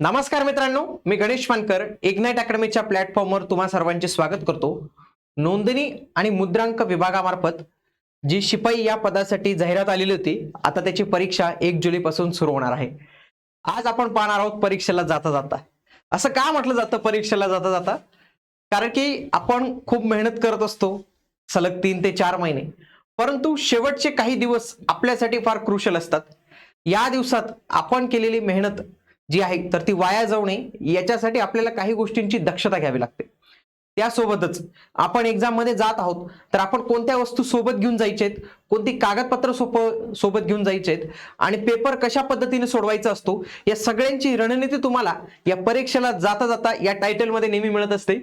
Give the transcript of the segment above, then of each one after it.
नमस्कार मित्रांनो मी गणेश मानकर इग्नाइट अकॅडमीच्या प्लॅटफॉर्मवर तुम्हा सर्वांचे स्वागत करतो. नोंदणी आणि मुद्रांक विभागामार्फत जी शिपाई या पदासाठी जाहिरात आलेली होती आता त्याची परीक्षा एक जुलैपासून सुरू होणार आहे. आज आपण पाहणार आहोत परीक्षेला जाता जाता. असं का म्हटलं जातं परीक्षेला जाता जाता? कारण की आपण खूप मेहनत करत असतो सलग तीन ते चार महिने. परंतु शेवटचे काही दिवस आपल्यासाठी फार क्रुशल असतात. या दिवसात आपण केलेली मेहनत जी आहे तर ती वाया जाऊ नये. याच्यासाठी आपल्याला काही गोष्टींची दक्षता घ्यावी लागते. त्यासोबतच आपण एक्झाममध्ये जात आहोत तर आपण कोणत्या वस्तू सोबत घेऊन जायचे आहेत कोणती कागदपत्र सोप सोबत घेऊन जायचे आहेत आणि पेपर कशा पद्धतीने सोडवायचा असतो? या सगळ्यांची रणनीती तुम्हाला या परीक्षेला जाता जाता या टायटलमध्ये नेहमी मिळत असते.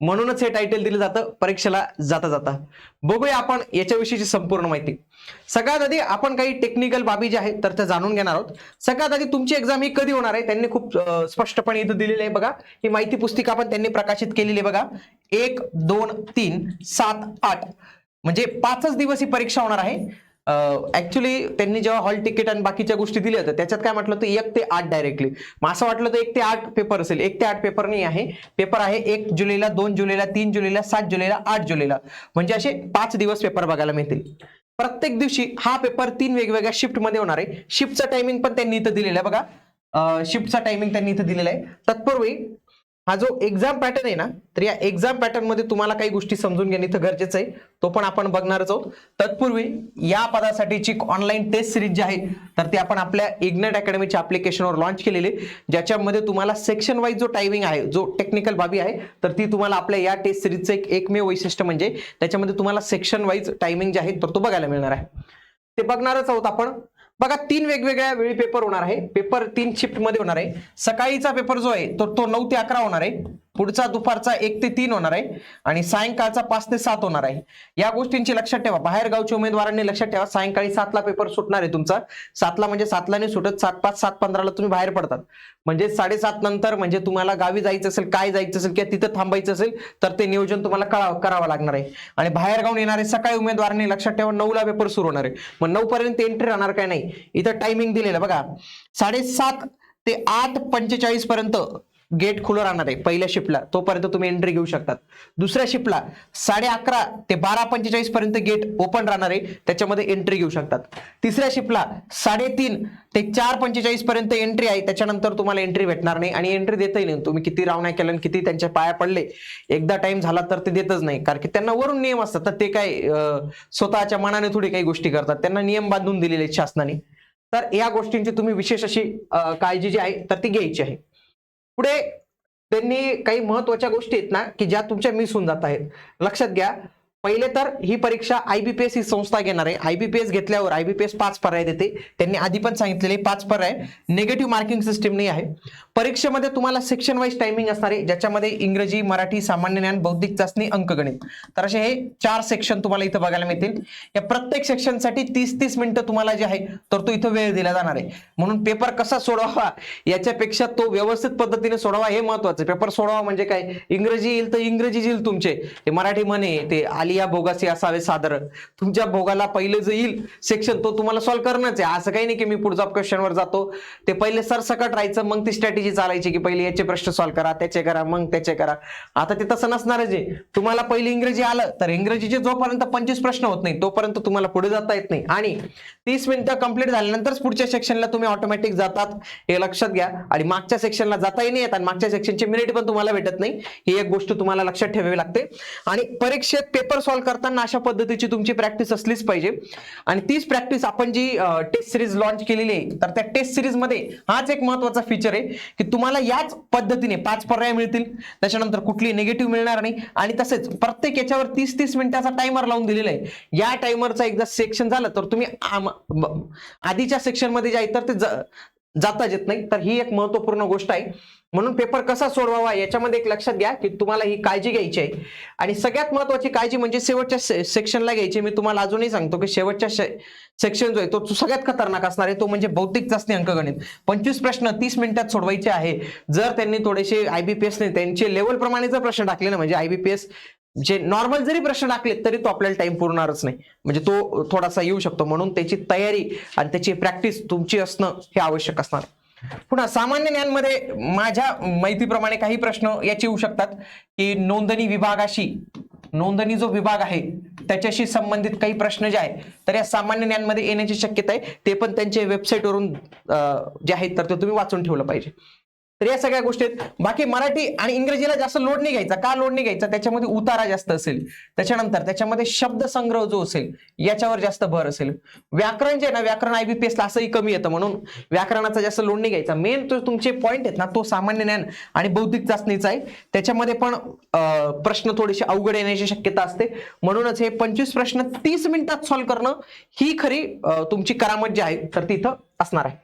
म्हणूनच हे टायटल दिलं जातं परीक्षेला जाता जाता. बघूया आपण याच्याविषयीची संपूर्ण माहिती. सगळ्यात आधी आपण काही टेक्निकल बाबी ज्या आहेत तर त्या जाणून घेणार आहोत. सगळ्यात आधी तुमची एक्झाम ही कधी होणार आहे त्यांनी खूप स्पष्टपणे इथं दिलेली आहे बघा. ही माहिती पुस्तिका पण त्यांनी प्रकाशित केलेली आहे बघा. एक दोन तीन सात आठ. म्हणजे पाचच दिवस ही परीक्षा होणार आहे. ऍक्च्युली त्यांनी जेव्हा हॉल तिकीट आणि बाकीच्या गोष्टी दिल्या होत्या त्याच्यात काय म्हटलं होतं एक ते आठ डायरेक्टली मग असं वाटलं तर एक ते आठ पेपर असेल. एक ते आठ पेपर नाही आहे. पेपर आहे एक जुलैला दोन जुलैला तीन जुलैला सात जुलैला आठ जुलैला. म्हणजे असे पाच दिवस पेपर बघायला मिळतील. प्रत्येक दिवशी हा पेपर तीन वेगवेगळ्या शिफ्टमध्ये होणार आहे. शिफ्टचा टायमिंग पण त्यांनी इथं दिलेलं आहे बघा. शिफ्टचा टायमिंग त्यांनी इथं दिलेला आहे. तत्पूर्वी हा जो एक्झाम पॅटर्न आहे ना तर या एक्झाम पॅटर्नमध्ये तुम्हाला काही गोष्टी समजून घेणे इथं गरजेचं आहे. तो पण आपण बघणारच आहोत. तत्पूर्वी या पदासाठीची ऑनलाईन टेस्ट सिरीज जी आहे तर ती आपण आपल्या इग्नेट अकॅडमीच्या अप्लिकेशनवर लॉन्च केलेली ज्याच्यामध्ये तुम्हाला सेक्शन वाईज जो टायमिंग आहे जो टेक्निकल बाबी आहे तर ती तुम्हाला आपल्या या टेस्ट सिरीजचं एक एकमेव वैशिष्ट्य म्हणजे त्याच्यामध्ये तुम्हाला सेक्शन वाईज टायमिंग जे आहे तर तो बघायला मिळणार आहे. ते बघणारच आहोत आपण. बघा तीन वेगवेगळ्या वेळी पेपर होणार आहे. पेपर तीन शिफ्टमध्ये होणार आहे. सकाळीचा पेपर जो आहे तर तो नऊ ते अकरा होणार आहे. पुढचा दुपारचा एक ते तीन होणार आहे आणि सायंकाळचा पाच ते सात होणार आहे. या गोष्टींची लक्षात ठेवा. बाहेर गावच्या उमेदवारांनी लक्षात ठेवा सायंकाळी सातला पेपर सुटणार आहे तुमचा. सातला म्हणजे सातला नाही सुटत सात पाच सात पंधराला तुम्ही बाहेर पडतात. म्हणजे साडेसात नंतर म्हणजे तुम्हाला गावी जायचं असेल काय जायचं असेल किंवा तिथं थांबायचं असेल तर ते नियोजन तुम्हाला कळावं करावं लागणार आहे. आणि बाहेर गावून येणारे सकाळी उमेदवारांनी लक्षात ठेवा नऊला पेपर सुरू होणार आहे. मग नऊ पर्यंत एंट्री राहणार काय नाही? इथं टायमिंग दिलेलं बघा साडेसात ते आठ पंचेचाळीस पर्यंत गेट खुलं राहणार आहे पहिल्या शिफ्टला तोपर्यंत तुम्ही एंट्री घेऊ शकतात. दुसऱ्या शिफ्टला साडे अकरा ते बारा पंचेचाळीस पर्यंत गेट ओपन राहणार आहे त्याच्यामध्ये एंट्री घेऊ शकतात. तिसऱ्या शिफ्टला साडेतीन ते चार पंचेचाळीस पर्यंत एंट्री आहे त्याच्यानंतर तुम्हाला एंट्री भेटणार नाही आणि एंट्री देतही नाही. तुम्ही किती रावण्या केल्या आणि किती त्यांच्या पाया पडले एकदा टाइम झाला तर ते देतच नाही. कारण की त्यांना वरून नियम असतात तर ते काय स्वतःच्या मनाने थोडी काही गोष्टी करतात. त्यांना नियम बांधून दिलेले आहेत शासनाने. तर या गोष्टींची तुम्ही विशेष अशी काळजी जी आहे तर ती घ्यायची आहे. पुढे त्यांनी काही महत्त्वाच्या गोष्टी आहेत ना की ज्या तुमच्या मिस होऊन जात आहेत. लक्षात घ्या पहिले तर ही परीक्षा आयबीपीएस ही संस्था घेणार आहे. आयबीपीएस घेतल्यावर आयबीपीएस पाच पर्याय देते. त्यांनी आधी पण सांगितलेले पाच पर्याय. निगेटिव्ह मार्किंग सिस्टीम नाही आहे. परीक्षेमध्ये तुम्हाला सेक्शन वाईज टायमिंग असणार आहे ज्याच्यामध्ये इंग्रजी मराठी सामान्य ज्ञान बौद्धिक चाचणी अंकगणित. तर असे हे चार सेक्शन तुम्हाला इथं बघायला मिळतील. या प्रत्येक सेक्शनसाठी तीस तीस मिनिटं तुम्हाला जे आहे तर तो इथं वेळ दिला जाणार आहे. म्हणून पेपर कसा सोडवावा याच्यापेक्षा तो व्यवस्थित पद्धतीने सोडवा हे महत्वाचं पेपर सोडवा म्हणजे काय? इंग्रजी येईल तर इंग्रजी येईल तुमचे. ते मराठी म्हणे ते आली या भोगाशी असावे सादर तुमच्या भोगाला पहिले जे येईल सेक्शन तो तुम्हाला सॉल्व्ह करणंच आहे. असं काही नाही की मी पुढच्या क्वेश्चनवर जातो. ते पहिले सरसकट राहायचं मग ती स्ट्रॅटेजी चालायची की पहिले याचे प्रश्न सॉल्व्ह करा त्याचे करा मग त्याचे करा. आता ते तसं नसणारच आहे तुम्हाला पहिले इंग्रजी आलं तर इंग्रजीचे जोपर्यंत पंचवीस प्रश्न होत नाही तोपर्यंत तुम्हाला पुढे जाता येत नाही. आणि तीस मिनिटं कंप्लीट झाल्यानंतरच पुढच्या सेक्शनला तुम्ही ऑटोमॅटिक जातात. हे लक्षात घ्या. आणि मागच्या सेक्शनला जाताही नाही येत आणि मागच्या सेक्शनचे मिनिट पण तुम्हाला भेटत नाही. ही एक गोष्ट तुम्हाला लक्षात ठेवावी लागते. आणि परीक्षेत पेपर सॉल्व्ह करताना अशा पद्धतीची तुमची प्रॅक्टिस असलीच पाहिजे. आणि तीच प्रॅक्टिस आपण जी टेस्ट सिरीज लॉन्च केलेली आहे तर त्या टेस्ट सिरीजमध्ये हाच एक महत्त्वाचा फीचर आहे की तुम्हाला याच पद्धतीने पाच पर्याय मिळतील. त्याच्यानंतर कुठली निगेटिव्ह मिळणार नाही. आणि तसेच प्रत्येक याच्यावर तीस तीस मिनिटाचा टायमर लावून दिलेला आहे. या टायमरचा एकदा सेक्शन झालं तर तुम्ही आधीच्या सेक्शनमध्ये जे आहे तर ते जाताच येत नाही. तर ही एक महत्त्वपूर्ण गोष्ट आहे. म्हणून पेपर कसा सोडवावा याच्यामध्ये एक लक्षात घ्या की तुम्हाला ही काळजी घ्यायची आहे. आणि सगळ्यात महत्वाची काळजी म्हणजे शेवटच्या से- सेक्शनला घ्यायची. मी तुम्हाला अजूनही सांगतो की शेवटच्या सेक्शन जो आहे तो सगळ्यात खतरनाक असणार आहे. तो म्हणजे भौतिक चाचणी अंकगणित. पंचवीस प्रश्न तीस मिनिटात सोडवायचे आहे. जर त्यांनी थोडेसे आयबीपीएस ने त्यांचे लेवलप्रमाणे जर प्रश्न टाकले ना म्हणजे आयबीपीएस जे नॉर्मल जरी प्रश्न टाकले तरी तो आपल्याला टाइम पुरणारच नाही. म्हणजे तो थोडासा येऊ शकतो म्हणून त्याची तयारी आणि त्याची प्रॅक्टिस तुमची असणं हे आवश्यक असणार. पुन्हा सामान्य ज्ञानमध्ये माझ्या माहितीप्रमाणे काही प्रश्न याचे येऊ शकतात की नोंदणी विभागाशी नोंदणी जो विभाग आहे त्याच्याशी संबंधित काही प्रश्न जे आहे तर या सामान्य ज्ञानमध्ये येण्याची शक्यता आहे. ते पण त्यांच्या वेबसाईटवरून जे आहेत तर ते तुम्ही वाचून ठेवलं पाहिजे. तर या सगळ्या गोष्टी आहेत. बाकी मराठी आणि इंग्रजीला जास्त लोड नाही घ्यायचा. का लोड नाही घ्यायचा? त्याच्यामध्ये उतारा जास्त असेल. त्याच्यानंतर त्याच्यामध्ये शब्दसंग्रह जो असेल याच्यावर जास्त भर असेल. व्याकरण जे आहे ना व्याकरण आयबीपीएसला ला असंही कमी येतं म्हणून व्याकरणाचा जास्त लोड नाही घ्यायचा. मेन तो तुमचे पॉईंट आहेत ना तो सामान्य ज्ञान आणि बौद्धिक चाचणीचा आहे. त्याच्यामध्ये पण प्रश्न थोडेसे अवघड येण्याची शक्यता असते. म्हणूनच हे पंचवीस प्रश्न तीस मिनिटात सॉल्व्ह करणं ही खरी तुमची करामत जी आहे तर तिथं असणार आहे.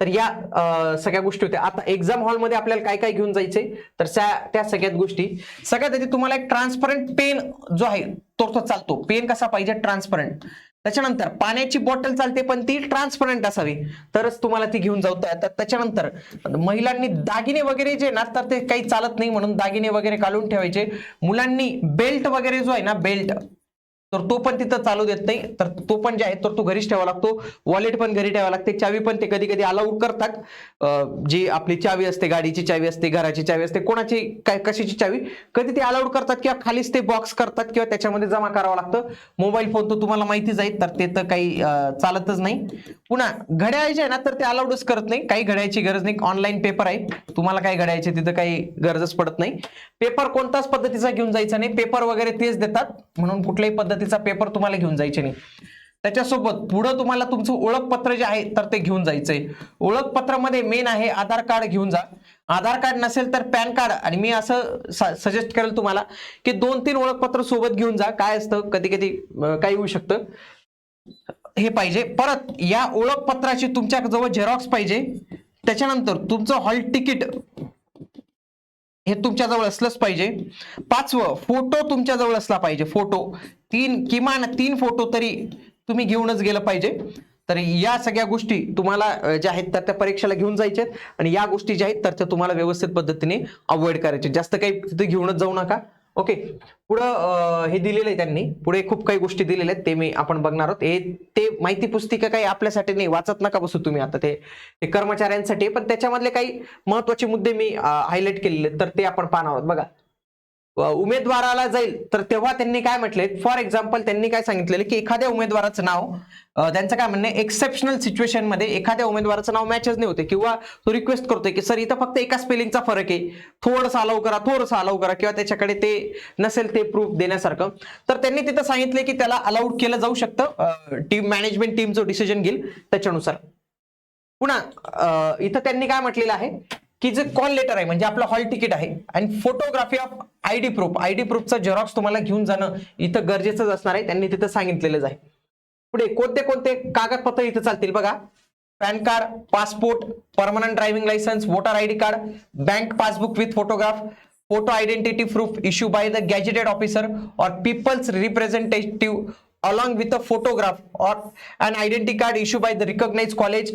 तर या सगळ्या गोष्टी होत्या. आता एक्झाम हॉलमध्ये आपल्याला काय काय घेऊन जायचंय? तर त्या- त्या सगळ्यात गोष्टी. सगळ्यात आधी तुम्हाला एक ट्रान्सपरंट पेन जो आहे तो तो चालतो. पेन कसा पाहिजे? ट्रान्सपरंट त्याच्यानंतर पाण्याची बॉटल चालते पण ती ट्रान्सपरंट असावी. तरच तुम्हाला ती घेऊन जाऊ. तर त्याच्यानंतर महिलांनी दागिने वगैरे जे ना तर ते काही चालत नाही म्हणून दागिने वगैरे काढून ठेवायचे. मुलांनी बेल्ट वगैरे जो आहे ना बेल्ट तर तो पण तिथं चालू देत नाही. तर तो पण जे आहे तर तो घरीच ठेवावा लागतो. वॉलेट पण घरी ठेवा लागते. चावी पण ते कधी कधी अलाउड करतात. जी आपली चावी असते गाडीची चावी असते घराची चावी असते कोणाची काय कशाची चावी कधी ते अलाउड करतात किंवा खालीच ते बॉक्स करतात किंवा त्याच्यामध्ये जमा करावं लागतं. मोबाईल फोन तर तुम्हाला माहितीच आहे तर ते तर काही चालतच नाही. पुन्हा घड्याळ जे आहे ना तर ते अलाउडच करत नाही. काही घड्याळची गरज नाही. ऑनलाईन पेपर आहे. तुम्हाला काही घड्याळचे तिथं काही गरजच पडत नाही. पेपर कोणताच पद्धतीचा घेऊन जायचा नाही. पेपर वगैरे तेच देतात. म्हणून कुठल्याही पद्धतीचा पेपर तुम्हाला घेऊन जायचे नाही. त्याच्यासोबत पुढं तुम्हाला तुमचं ओळखपत्र जे आहे तर ते घेऊन जायचंय. ओळखपत्रामध्ये मेन आहे आधार कार्ड घेऊन जा. आधार कार्ड नसेल तर पॅन कार्ड. आणि मी असं सजेस्ट करेल तुम्हाला की दोन तीन ओळखपत्र सोबत घेऊन जा. काय असतं? कधी कधी काय होऊ शकतं. हे पाहिजे. परत या ओळखपत्राची तुमच्या जवळ झेरॉक्स पाहिजे. त्याच्यानंतर तुमचं हॉल तिकीट हे तुमच्या जवळ असलंच पाहिजे. पाचवं फोटो तुमच्या जवळ असला पाहिजे फोटो. तीन किमान तीन फोटो तरी तुम्ही घेऊनच गेलं पाहिजे. तर या सगळ्या गोष्टी तुम्हाला ज्या आहेत तर त्या परीक्षेला घेऊन जायच्या आणि या गोष्टी ज्या आहेत तर त्या तुम्हाला व्यवस्थित पद्धतीने अवॉइड करायचे. जास्त काही तिथे घेऊनच जाऊ नका. ओके पुढं हे दिलेलं आहे त्यांनी. पुढे खूप काही गोष्टी दिलेल्या आहेत ते मी आपण बघणार आहोत. हे ते माहिती पुस्तिका काही आपल्यासाठी नाही वाचत नका बसू तुम्ही आता ते. कर्मचाऱ्यांसाठी पण त्याच्यामधले काही महत्त्वाचे मुद्दे मी हायलाईट केलेले तर ते आपण पाहणार आहोत. बघा. उमेदवाराला जाईल. तर तेव्हा त्यांनी काय म्हटले? फॉर एक्झाम्पल त्यांनी काय सांगितलेलं की एखाद्या उमेदवाराचं नाव त्यांचं काय म्हणणं एक्सेप्शनल सिच्युएशनमध्ये एखाद्या उमेदवाराचं नाव मॅचच नाही होते. किंवा तो रिक्वेस्ट करतोय की सर इथं फक्त एका स्पेलिंगचा फरक आहे. थोडंसं अलाव करा थोडंसं अलाव करा. किंवा त्याच्याकडे ते नसेल ते प्रूफ देण्यासारखं. तर त्यांनी तिथं सांगितले की त्याला अलाउड केलं जाऊ शकतं. टीम मॅनेजमेंट टीम जो डिसिजन घेईल त्याच्यानुसार. पुन्हा इथं त्यांनी काय म्हटलेलं आहे? की जे कॉल लेटर आहे म्हणजे आपलं हॉल तिकीट आहे. आणि photography of I D proof I D प्रूफचा xerox तुम्हाला घेऊन जाणं इथं गरजेचंच असणार आहे. त्यांनी तिथं सांगितलेलंच आहे. पुढे कोणते कोणते कागदपत्र इथं चालतील बघा. Pan card passport permanent driving licence voter ID card bank passbook with photograph photo identity proof issue by the gazetted officer और people's representative along with a photograph और and identity card issue by the recognise college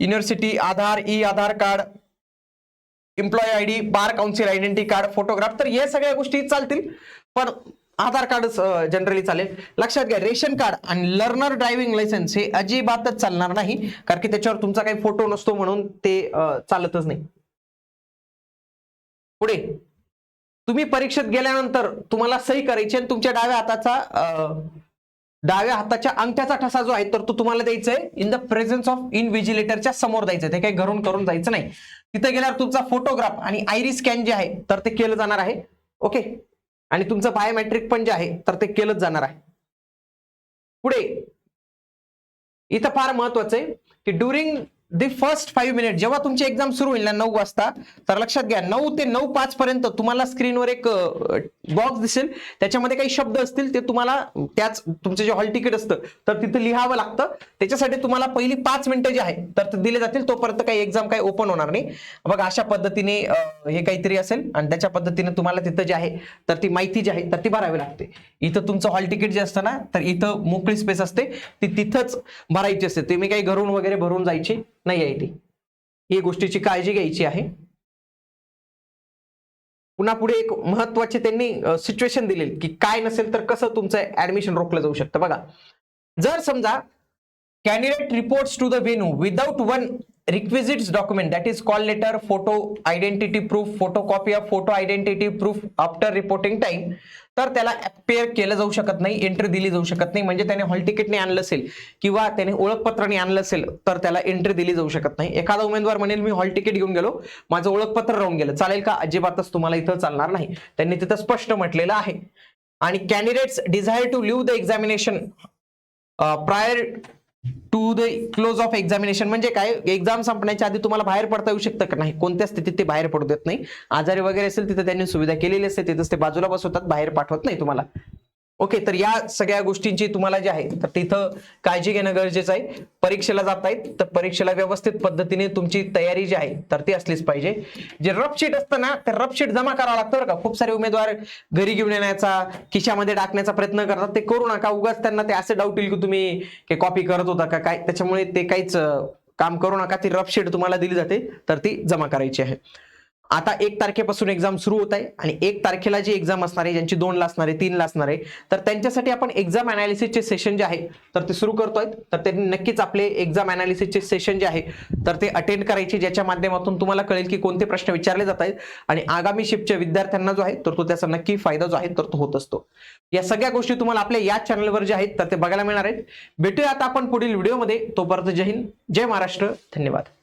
university Aadhaar e Aadhaar card employ I D bar council identity card photograph तर या सगळ्या गोष्टी चालतील. पण आधार card generally चालेल. लक्षात घ्या रेशन कार्ड आणि लर्नर ड्रायव्हिंग लायसन्स हे अजिबातच चालणार नाही. कारण की त्याच्यावर तुमचा काही फोटो नसतो म्हणून ते चालतच नाही. पुढे. तुम्ही परीक्षेत गेल्यानंतर तुम्हाला सही करायची आणि तुमच्या डाव्या हाताचा डाव्या हाताच्या अंगठ्याचा ठसा जो आहे तर तो तुम्हाला द्यायचा आहे. इन द प्रेझेन्स ऑफ इनव्हिजिलेटरच्या समोर द्यायचा ते काही घरून करून जायचं नाही. तिथे गेल्यावर तुमचा फोटोग्राफ आणि आयरी स्कॅन जे आहे तर ते केलं जाणार आहे. ओके आणि तुमचं बायोमेट्रिक पण जे आहे तर ते केलंच जाणार आहे. पुढे इथं फार महत्वाचं आहे की during the first five minute जेव्हा तुमची एक्झाम सुरू होईल ना नऊ वाजता तर लक्षात घ्या नऊ ते नऊ पाच पर्यंत तुम्हाला स्क्रीनवर एक बॉक्स दिसेल. त्याच्यामध्ये काही शब्द असतील ते तुम्हाला त्याच तुमचं जे हॉल तिकीट असतं तर तिथं लिहावं लागतं. त्याच्यासाठी तुम्हाला पहिली पाच मिनिटं जे आहे तर ते दिले जातील. तोपर्यंत काही एक्झाम काही ओपन होणार नाही. बघा अशा पद्धतीने हे काहीतरी असेल. आणि त्याच्या पद्धतीने तुम्हाला तिथं जे आहे तर ती माहिती जी आहे तर ती भरावी लागते. इथं तुमचं हॉल तिकीट जे असतं ना तर इथं मोकळी स्पेस असते. ती तिथंच भरायची असते. तुम्ही काही घरून वगैरे भरून जायची. नाही आहे ती. ही गोष्टीची काळजी घ्यायची आहे. पुन्हा पुढे एक महत्त्वाचे त्यांनी सिच्युएशन दिलेली की काय नसेल तर कसं तुमचं ऍडमिशन रोखलं जाऊ शकतं. बघा जर समजा candidate reports to the venue without one requisites document that is call letter photo identity proof photo copy of photo identity proof after reporting time तर त्याला अपेअर केलं जाऊ शकत नाही एंट्री दिली जाऊ शकत नाही. म्हणजे त्याने हॉल तिकीटने आणलं असेल किंवा त्याने ओळखपत्राने आणलं असेल तर त्याला एंट्री दिली जाऊ शकत नाही. एखादा उमेदवार म्हणेल मी हॉल तिकीट घेऊन गेलो माझं ओळखपत्र राहून गेलं चालेल का? अजिबातच तुम्हाला इथं चालणार नाही. त्यांनी तिथं स्पष्ट म्हटलेलं आहे. आणि candidates desire to leave the examination prior to the close of examination म्हणजे काय? एक्झाम संपण्याच्या आधी तुम्हाला बाहेर पडता येऊ शकतं का नाही? कोणत्या स्थितीत ते बाहेर पडू देत नाही. आजारी वगैरे असेल तिथे त्यांनी सुविधा केलेली असते. तिथं ते बाजूला बसवतात बाहेर पाठवत नाही तुम्हाला. ओके तर या सगळ्या गोष्टींची तुम्हाला जे आहे तर तिथं काळजी घेणं गरजेचं आहे. परीक्षेला जात आहेत तर परीक्षेला व्यवस्थित पद्धतीने तुमची तयारी जी आहे तर ती असलीच पाहिजे. जे रफशीट असतं ना ते रफशीट जमा करावं लागतं बरं का. खूप सारे उमेदवार घरी घेऊन येण्याचा खिशामध्ये टाकण्याचा प्रयत्न करतात. ते करू नका. उगाच त्यांना ते असे डाऊट येईल की तुम्ही कॉपी करत होता का काय? त्याच्यामुळे ते काहीच काम करू नका. ती रफशीट तुम्हाला दिली जाते तर ती जमा करायची आहे. आता एक तारखेपासून एक्झाम सुरू होत आहे आणि एक तारखेला जी एक्झाम असणार आहे ज्यांची दोनला असणार आहे तीनला असणार आहे तर त्यांच्यासाठी आपण एक्झाम अनालिसिसचे सेशन जे आहे तर ते सुरू करतोय. तर त्यांनी नक्कीच आपले एक्झाम अनालिसिसचे सेशन जे आहे तर ते अटेंड करायचे ज्याच्या माध्यमातून तुम्हाला कळेल की कोणते प्रश्न विचारले जात आहेत. आणि आगामी शिफ्टच्या विद्यार्थ्यांना जो आहे तर तो त्याचा नक्की फायदा जो आहे तर तो होत असतो. या सगळ्या गोष्टी तुम्हाला आपल्या या चॅनलवर जे आहेत तर ते बघायला मिळणार आहेत. भेटूया आता आपण पुढील व्हिडिओमध्ये तोपर्यंत जय हिंद जय महाराष्ट्र. धन्यवाद.